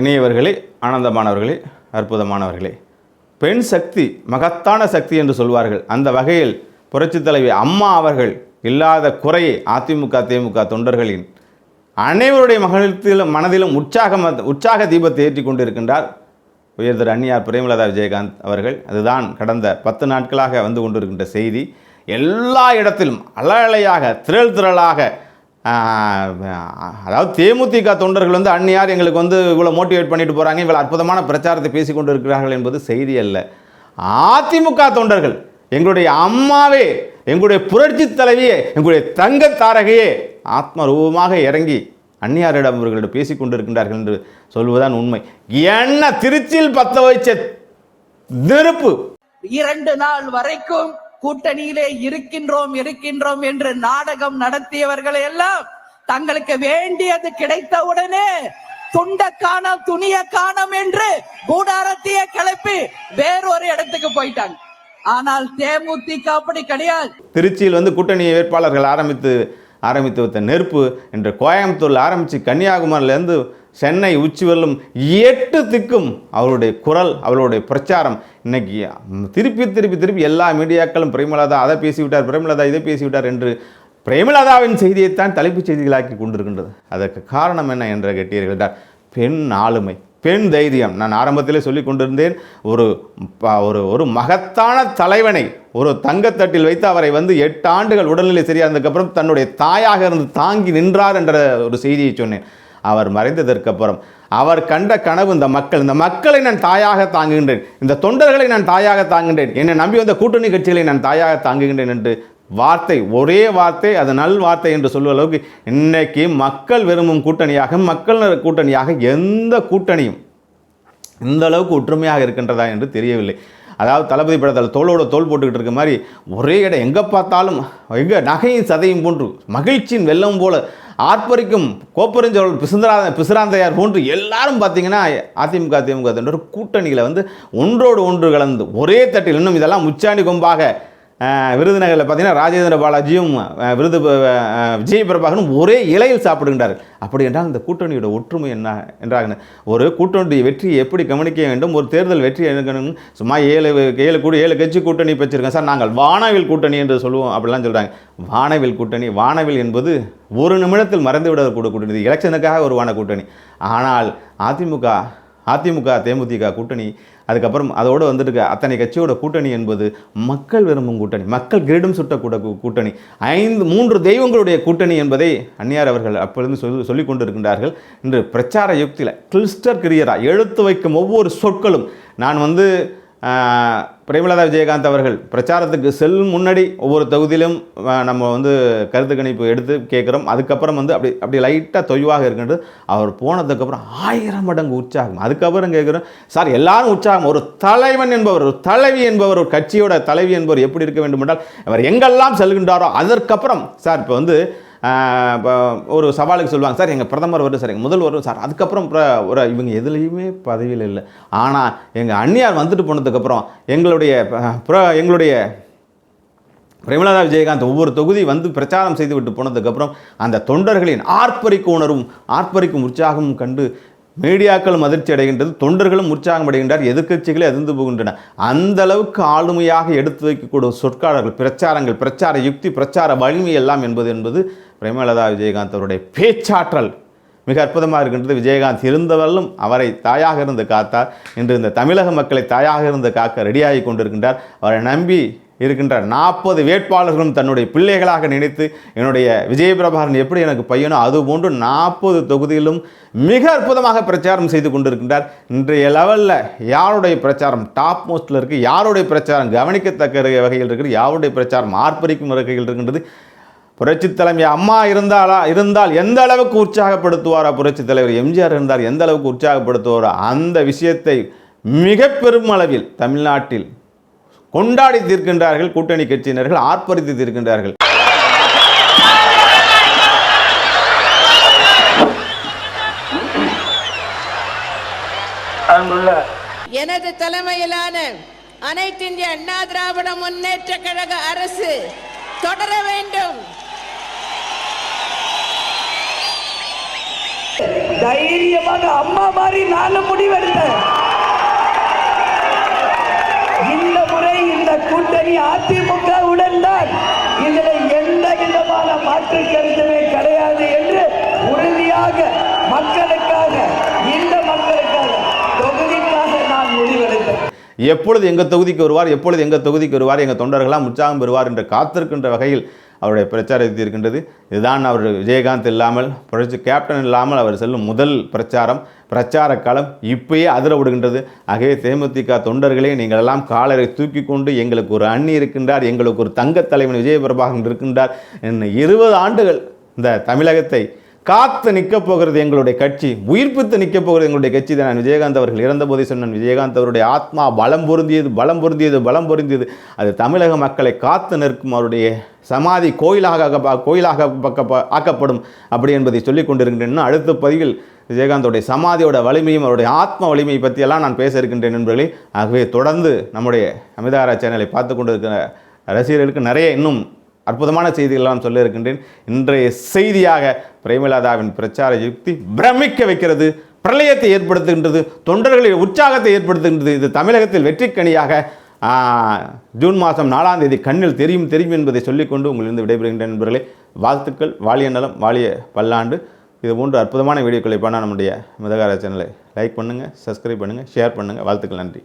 இணையவர்களே ஆனந்தமானவர்களே அற்புதமானவர்களே. பெண் சக்தி மகத்தான சக்தி என்று சொல்வார்கள். அந்த வகையில் புரட்சித் தலைவி அம்மா அவர்கள் இல்லாத குறையை அதிமுக திமுக தொண்டர்களின் அனைவருடைய மகளிலும் மனதிலும் உற்சாகம் உற்சாக தீபத்தை ஏற்றி கொண்டிருக்கின்றார் உயர் அன்னியார் பிரேமலதா விஜயகாந்த் அவர்கள். அதுதான் கடந்த பத்து நாட்களாக வந்து கொண்டிருக்கின்ற செய்தி. எல்லா இடத்திலும் அல அலையாக திரள் திரளாக அதாவது தேமுதிக தொண்டர்கள் வந்து அந்நியார் எங்களுக்கு வந்து இவ்வளோ மோட்டிவேட் பண்ணிட்டு போகிறாங்க இவ்வளோ அற்புதமான பிரச்சாரத்தை பேசி கொண்டு இருக்கிறார்கள் என்பது செய்தி அல்ல. அதிமுக தொண்டர்கள் எங்களுடைய அம்மாவே எங்களுடைய புரட்சி தலைவியே எங்களுடைய தங்க தாரகையே ஆத்மரூபமாக இறங்கி அந்நியாரிடம் இவர்களிடம் பேசிக் கொண்டிருக்கின்றார்கள் என்று சொல்வதுதான் உண்மை. என்ன திருச்சியில் பத்த வைச்ச நெருப்பு? இரண்டு நாள் வரைக்கும் கூட்டணியிலே இருக்கின்றோம் இருக்கின்றோம் என்று நாடகம் நடத்தியவர்களை எல்லாம் தங்களுக்கு வேண்டியது கிடைத்தவுடனே துண்ட காணம் துணிய காணம் என்று கூடாரத்தையே கிளப்பி வேறொரு இடத்துக்கு போயிட்டாங்க. ஆனால் தேமுதிக அப்படி கிடையாது. திருச்சியில் வந்து கூட்டணி வேட்பாளர்கள் ஆரம்பித்து ஆரம்பித்து வைத்த நெருப்பு என்று கோயம்புத்தூரில் ஆரம்பித்து கன்னியாகுமரியிலேருந்து சென்னை உச்சி வெல்லும் எட்டு திக்கும் அவருடைய குரல் அவருடைய பிரச்சாரம். இன்னைக்கு திருப்பி திருப்பி திருப்பி எல்லா மீடியாக்களும் பிரேமலதா அதை பேசிவிட்டார் பிரேமலதா இதை பேசிவிட்டார் என்று பிரேமலதாவின் செய்தியைத்தான் தலைப்புச் செய்திகளாக்கி கொண்டிருக்கின்றது. அதற்கு காரணம் என்ன என்று கேட்டீர்கள் என்றால் பெண் ஆளுமை பெண் தைரியம். நான் ஆரம்பத்திலே சொல்லி கொண்டிருந்தேன் ஒரு ப- ஒரு ஒரு மகத்தான தலைவனை ஒரு தங்கத்தட்டில் வைத்து அவரை வந்து எட்டு ஆண்டுகள் உடல்நிலை சரியானதுக்கப்புறம் தன்னுடைய தாயாக இருந்து தாங்கி நின்றார் என்ற ஒரு செய்தியை சொன்னேன். அவர் மறைந்ததற்கு அப்புறம் அவர் கண்ட கனவு இந்த மக்கள் இந்த மக்களை நான் தாயாக தாங்குகின்றேன். இந்த தொண்டர்களை நான் தாயாக தாங்குகின்றேன். என்னை நம்பி வந்த கூட்டணி கட்சிகளை நான் தாயாக தாங்குகின்றேன் என்று வார்த்தை ஒரே வார்த்தை அது நல் வார்த்தை என்று சொல்லுவ அளவுக்கு இன்னைக்கு மக்கள் விரும்பும் கூட்டணியாக மக்கள் கூட்டணியாக எந்த கூட்டணியும் இந்த அளவுக்கு ஒற்றுமையாக இருக்கின்றதா என்று தெரியவில்லை. அதாவது தளபதி படத்தில் தோளோட தோல் போட்டுக்கிட்டு இருக்க மாதிரி ஒரே இடம் எங்கே பார்த்தாலும் எங்கே நகையும் சதையும் போன்று மகிழ்ச்சியின் வெள்ளம் போல ஆர்ப்பரிக்கும் கோப்பரிஞ்சவர்கள் பிசுந்தராத பிசுராந்தையார் போன்று எல்லாரும் பார்த்தீங்கன்னா அதிமுக திமுக என்ற கூட்டணியில் வந்து ஒன்றோடு ஒன்று கலந்து ஒரே தட்டில் இன்னும் இதெல்லாம் உச்சாணி கொம்பாக விருதுநகரில் பார்த்தீங்கன்னா ராஜேந்திர பாலாஜியும் விருது விஜய் பிரபாகரும் ஒரே இலையில் சாப்பிடுகின்றார் அப்படி என்றால் இந்த கூட்டணியோட ஒற்றுமை என்ன என்றாக ஒரு கூட்டணியுடைய வெற்றியை எப்படி கவனிக்க வேண்டும் ஒரு தேர்தல் வெற்றி எடுக்கணும் சும்மா ஏழு ஏழு கூடி ஏழு கட்சி கூட்டணி பெற்றிருக்கோம் சார் நாங்கள் வானவில் கூட்டணி என்று சொல்லுவோம் அப்படிலாம் சொல்கிறாங்க வானவில் கூட்டணி வானவில் என்பது ஒரு நிமிடத்தில் மறந்துவிடக்கூடிய கூட்டணி இது எலெக்ஷனுக்காக ஒரு வான கூட்டணி. ஆனால் அதிமுக அதிமுக தேமுதிக கூட்டணி அதுக்கப்புறம் அதோடு வந்துட்டு அத்தனை கட்சியோட கூட்டணி என்பது மக்கள் விரும்பும் கூட்டணி மக்கள் கிரீடம் சுட்டக்கூட கூட்டணி. ஐந்து மூன்று தெய்வங்களுடைய கூட்டணி என்பதை அந்நியார் அவர்கள் அப்பொழுது சொல்லி சொல்லிக் கொண்டிருக்கின்றார்கள். இன்று பிரச்சார யுக்தியில் கிளிஸ்டர் கிரியரா எழுத்து வைக்கும் ஒவ்வொரு சொற்களும். நான் வந்து பிரேமலதா விஜயகாந்த் அவர்கள் பிரச்சாரத்துக்கு செல்லும் முன்னாடி ஒவ்வொரு தொகுதியிலும் நம்ம வந்து கருத்து கணிப்பு எடுத்து கேட்குறோம். அதுக்கப்புறம் வந்து அப்படி அப்படி லைட்டாக தொய்வாக இருக்கின்றது. அவர் போனதுக்கப்புறம் ஆயிரம் மடங்கு உற்சாகம். அதுக்கப்புறம் கேட்குறோம் சார் எல்லாரும் உற்சாகம். ஒரு தலைவன் என்பவர் ஒரு தலைவி என்பவர் ஒரு கட்சியோட தலைவி என்பவர் எப்படி இருக்க வேண்டும் என்றால் அவர் எங்கெல்லாம் செல்கின்றாரோ அதற்கப்புறம் சார் இப்போ வந்து ஒரு சவாலுக்கு சொல்லுவாங்க. சார் எங்கள் பிரதமர் வரும் சார் எங்கள் முதல்வர் வரும் சார். அதுக்கப்புறம் ஒரு இவங்க எதுலேயுமே பதவியில் இல்லை. ஆனால் எங்கள் அந்நியார் வந்துட்டு போனதுக்கப்புறம் எங்களுடைய ப- எங்களுடைய பிரேமலதா விஜயகாந்த் ஒவ்வொரு தொகுதி வந்து பிரச்சாரம் செய்து விட்டு போனதுக்கப்புறம் அந்த தொண்டர்களின் ஆர்ப்பரிக்கு உணர்வும் ஆர்ப்பரிக்கும் உற்சாகமும் கண்டு மீடியாக்களும் அதிர்ச்சி அடைகின்றது. தொண்டர்களும் உற்சாகம் அடைகின்றார். எதிர்க்கட்சிகளே அதிர்ந்து போகின்றன. அந்த அளவுக்கு ஆளுமையாக எடுத்து வைக்கக்கூடிய சொற்காரர்கள் பிரச்சாரங்கள் பிரச்சார யுக்தி பிரச்சார வலிமை எல்லாம் என்பது என்பது பிரேமலதா விஜயகாந்த் அவருடைய பேச்சாற்றல் மிக அற்புதமாக இருக்கின்றது. விஜயகாந்த் இருந்தவர்களும் அவரை தாயாக இருந்து காத்தார். இன்று இந்த தமிழக மக்களை தாயாக இருந்து காக்க ரெடியாகி கொண்டிருக்கின்றார். அவரை நம்பி இருக்கின்ற நாற்பது வேட்பாளர்களும் தன்னுடைய பிள்ளைகளாக நினைத்து என்னுடைய விஜயபிரபாகரன் எப்படி எனக்கு பையனோ அதுபோன்று நாற்பது தொகுதியிலும் மிக அற்புதமாக பிரச்சாரம் செய்து கொண்டிருக்கின்றார். இன்றைய லெவலில் யாருடைய பிரச்சாரம் டாப் மோஸ்டில் இருக்குது யாருடைய பிரச்சாரம் கவனிக்கத்தக்க வகையில் இருக்குது? யாருடைய பிரச்சாரம் ஆர்ப்பரிக்கும் வகையில் இருக்கின்றது? புரட்சி தலைமை அம்மா இருந்தாலா இருந்தால் எந்த அளவுக்கு உற்சாகப்படுத்துவாரா புரட்சி தலைவர் எம்ஜிஆர் இருந்தால் எந்த அளவுக்கு உற்சாகப்படுத்துவாரோ அந்த விஷயத்தை மிக பெரும் அளவில் தமிழ்நாட்டில் கொண்டாடி தீர்க்கின்றார்கள் கூட்டணி கட்சியினர்கள் ஆர்ப்பரித்து தீர்க்கின்றார்கள். எனது தலைமையிலான அனைத்து இந்திய அண்ணா திராவிட முன்னேற்ற கழக அரசு தொடர வேண்டும். தைரியமாக அம்மா மாதிரி நானும் முடிவெடுத்தேன். இந்த முறை இந்த கூட்டணி அதிமுகவுடன் தான் இதுல எந்த விதமான மாற்று கருத்துமே கிடையாது என்று உறுதியாக மக்களுக்காக இந்த மக்களுக்காக தொகுதிக்காக நான் முடிவெடுத்தேன். எப்பொழுது எங்கள் தொகுதிக்கு வருவார் எப்பொழுது எங்கள் தொகுதிக்கு வருவார் எங்கள் தொண்டர்களாம் உற்சாகம் பெறுவார் என்று காத்திருக்கின்ற வகையில் அவருடைய பிரச்சாரத்தை இருக்கின்றது? இதுதான் அவர் விஜயகாந்த் இல்லாமல் புரட்சி கேப்டன் இல்லாமல் அவர் செல்லும் முதல் பிரச்சாரம். பிரச்சார களம் இப்பயே அதிர விடுகின்றது ஆகவே தேமுதிக தொண்டர்களே நீங்கள் எல்லாம் காலரை தூக்கி கொண்டு எங்களுக்கு ஒரு அண்ணி இருக்கின்றார் எங்களுக்கு ஒரு தங்கத் தலைவன் விஜயபிரபாகன் இருக்கின்றார். என்ன இருபது ஆண்டுகள் இந்த தமிழகத்தை காத்து நிற்க போகிறது எங்களுடைய கட்சி உயிர்ப்பித்து நிற்க போகிறது எங்களுடைய கட்சி தான். நான் விஜயகாந்த் அவர்கள் இறந்தபோதே சொன்னேன். விஜயகாந்த் அவருடைய ஆத்மா பலம் பொருந்தியது பலம் பொருந்தியது பலம் பொருந்தியது. அது தமிழக மக்களை காத்து நிற்கும் அவருடைய சமாதி கோயிலாக கோயிலாக பக்க- ஆக்கப்படும் அப்படி என்பதை சொல்லிக் கொண்டிருக்கின்றேன். இன்னும் அடுத்த பதிவில் விஜயகாந்தோடைய சமாதியோட வலிமையும் அவருடைய ஆத்ம வலிமையை பற்றியெல்லாம் நான் பேச இருக்கின்றேன் நண்பர்களே. ஆகவே தொடர்ந்து நம்முடைய அமிதாரா சேனலை பார்த்து கொண்டிருக்கிற ரசிகர்களுக்கு நிறைய இன்னும் அற்புதமான செய்திகள்லாம் சொல்ல இருக்கின்றேன் இன்றைய செய்தியாக பிரேமலாதாவின் பிரச்சார யுக்தி பிரமிக்க வைக்கிறது. பிரளயத்தை ஏற்படுத்துகின்றது தொண்டர்களின் உற்சாகத்தை ஏற்படுத்துகின்றது. இது தமிழகத்தில் வெற்றிக்கணியாக ஜூன் மாதம் நாலாம் தேதி கண்ணில் தெரியும் தெரியும் என்பதை சொல்லிக்கொண்டு உங்களிருந்து விடைபெறுகின்றேன் நண்பர்களே. வாழ்த்துக்கள் வாலிய நலம் வாலிய பல்லாண்டு. இது போன்ற அற்புதமான வீடியோக்களை பண்ண நம்முடைய மிதகார சேனலை லைக் பண்ணுங்கள் சப்ஸ்கிரைப் பண்ணுங்கள் ஷேர் பண்ணுங்கள் வாழ்த்துக்கள் நன்றி.